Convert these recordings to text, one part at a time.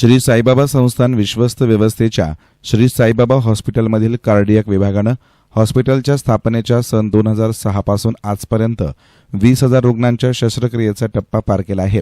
श्री साईबाबा संस्थान विश्वस्त व्यवस्थेच्या श्री साईबाबा हॉस्पिटलमधील कार्डियक विभागानं हॉस्पिटलच्या स्थापनेच्या सन दोन हजार सहापासून आजपर्यंत वीस हजार रुग्णांच्या शस्त्रक्रियेचा टप्पा पार केला आहे.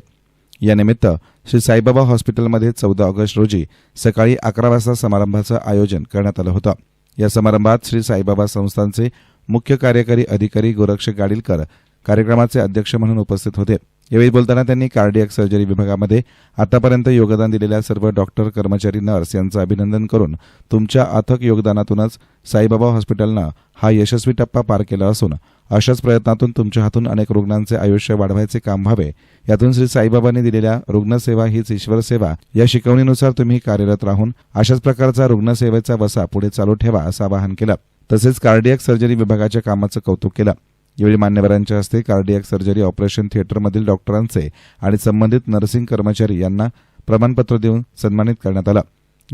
यानिमित्त श्री साईबाबा हॉस्पिटलमध्ये चौदा ऑगस्ट रोजी सकाळी अकरा वाजता समारंभाचं आयोजन करण्यात आलं होतं. या समारंभात श्री साईबाबा संस्थानचे मुख्य कार्यकारी अधिकारी गोरक्ष गाडीलकर कार्यक्रमाचे अध्यक्ष म्हणून उपस्थित होते. यावेळी बोलताना त्यांनी कार्डियक सर्जरी विभागामध्ये आतापर्यंत योगदान दिलेल्या सर्व डॉक्टर कर्मचारी नर्स यांचं अभिनंदन करून तुमच्या अथक योगदानातूनच साईबाबा हॉस्पिटलनं हा यशस्वी टप्पा पार केला असून अशाच प्रयत्नातून तुमच्या हातून अनेक रुग्णांचे आयुष्य वाढवायचे काम व्हावे. यातून श्री साईबाबांनी दिलेल्या रुग्णसेवा हीच ईश्वर सेवा. या शिकवणीनुसार तुम्ही कार्यरत राहून अशाच प्रकारचा रुग्णसेवेचा वसा पुढे चालू ठेवा असं आवाहन केलं. तसेच कार्डियक सर्जरी विभागाच्या कामाचं कौतुक केलं. यावेळी मान्यवरांच्या हस्ते कार्डियक सर्जरी ऑपरेशन थिएटरमधील डॉक्टरांचे आणि संबंधित नर्सिंग कर्मचारी यांना प्रमाणपत्र देऊन सन्मानित करण्यात आलं.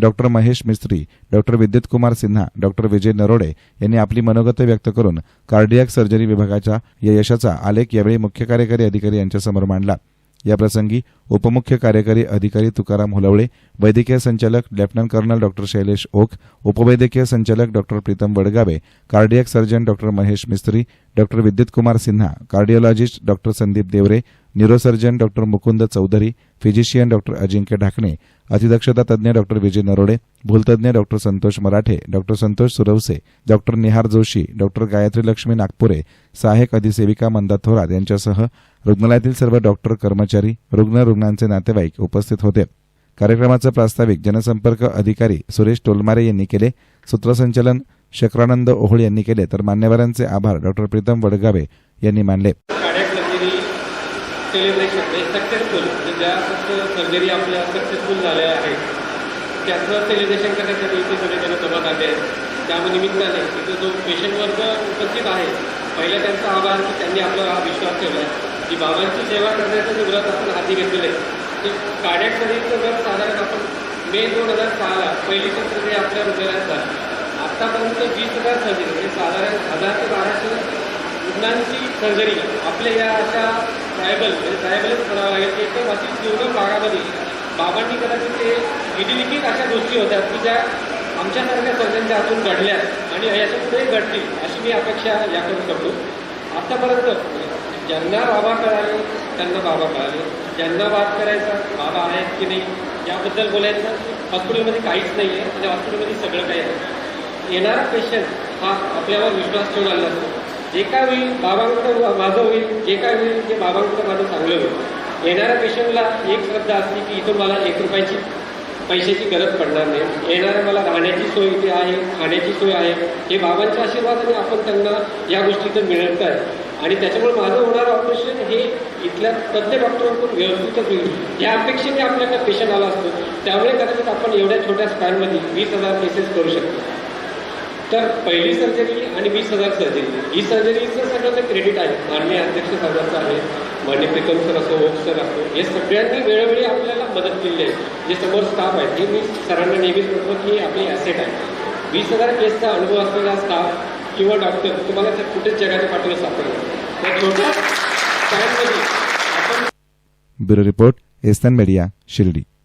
Doctor Mahesh Mistry doctor Vidyut Kumar Sinha doctor Vijay Narode यांनी आपली मनोगत व्यक्त करून कार्डियक सर्जरी विभागाच्या या यशाचा आलेख यावेळी मुख्य कार्यकारी अधिकारी यांच्यासमोर मांडला. याप्रसंगी उपमुख्य कार्यकारी अधिकारी तुकाराम हुलवळे वैद्यकीय संचालक lieutenant colonel doctor Shailesh Oak उपवैद्यकीय संचालक doctor Pritam Wadgave cardiac surgeon doctor Mahesh Mistry doctor Vidyut Kumar Sinha cardiologist doctor Sandeep Deore neurosurgeon doctor Mukund Chaudhari physician doctor Ajinkya Dhakne अतिदक्षता तज्ज्ञ doctor Vijay Narode भूलतज्ञ doctor Santosh Marathe doctor Santosh Survase doctor Nihar Joshi doctor Gayatri Lakshmi Nagpure सहाय्यक अधिसेविका मंदा थोरात यांच्यासह रुग्णालयातील सर्व doctor कर्मचारी रुग्ण रुग्णांचे नातेवाईक उपस्थित होते. कार्यक्रमाचं प्रास्ताविक जनसंपर्क अधिकारी सुरेश टोलमारे यांनी केले. सूत्रसंचलन शक्रानंद ओहोळ यांनी केले. तर मान्यवरांचे आभार डॉक्टर प्रीतम वडगावे यांनी मानले. सेलिब्रेशन म्हणजे सक्सेसफुल म्हणजे ज्या सर्जरी आपल्या सक्सेसफुल झाल्या आहेत त्याचं सेलिब्रेशन करण्यासाठी इथे सगळेजण जमत आले आहेत. त्या निमित्ताने तिथे जो पेशंट वर्ग उपस्थित आहे पहिला त्यांचा आभार की त्यांनी आपला हा विश्वास ठेवला आहे की बाबांची सेवा करण्याचं जे व्रत आपण हाती घेतलेलं आहे ते कार्डियक सर्जरीचं व्रत साधारण आपण मे दोन हजार सहाला पहिली सर्जरी आपल्या हृदयात झाली. आत्तापर्यंत वीस हजार सर्जरी म्हणजे साधारण हजार ते बाराशे रुग्णांची सर्जरी आपल्या या अशा ट्रायबल म्हणजे ट्रायबलच म्हणावं लागेल की एकदम अशी दुर्गम भागामध्ये बाबांनी कदाचित ते विधिलिखित अशा गोष्टी होत्या की ज्या आमच्यासारख्या सर्जनच्या हातून घडल्या आणि याच्यापुढे घडतील अशी मी अपेक्षा याकडून करतो. आत्तापर्यंत ज्यांना बाबा कळाले त्यांना बाबा कळाले. ज्यांना बात करायचा बाबा आहेत की नाही याबद्दल बोलायचं हॉस्पिटलमध्ये काहीच नाही आहे म्हणजे हॉस्पिटलमध्ये सगळं काही आहे. येणारा पेशंट हा आपल्यावर विश्वास ठेवून आला असतो. जे काय होईल बाबांकडं माझं होईल जे काय होईल ते बाबांकडं माझं चांगलं होईल. येणाऱ्या पेशंटला एक श्रद्धा असली की इथून मला एक रुपयाची पैशाची गरज पडणार नाही. येणाऱ्या मला राहण्याची सोय इथे आहे खाण्याची सोय आहे. हे बाबांच्या आशीर्वादाने आपण त्यांना या गोष्टीचं मिळत आहे आणि त्याच्यामुळे माझं होणारं ऑपरेशन हे इथल्या तज्ज्ञ डॉक्टरांकडून व्यवस्थितच होईल. या अपेक्षेने आपल्याकडे पेशंट आला असतो. त्यामुळे कदाचित आपण एवढ्या छोट्या स्पॅनमध्ये वीस हजार केसेस करू शकतो. तर पहिली सर्जरी आणि वीस हजार सर्जरी ही सर्जरीचं सगळं क्रेडिट आहे. माननीय अध्यक्ष साहेबांचं आहे माननीय प्रीतम सर असो ओम सर असो हे सगळ्यांनी वेळोवेळी आपल्याला मदत केली आहे. जे समोर स्टाफ आहेत हे मी सरांना नेहमीच म्हणतो की आपली ॲसेट आहे. वीस हजार केसचा अनुभव असलेला स्टाफ किंवा डॉक्टर तुम्हाला त्या कुठेच जगाच्या पाठीवर सापडणार त्या छोट्या आपण ब्युरो रिपोर्ट एस्तन मीडिया शिर्डी.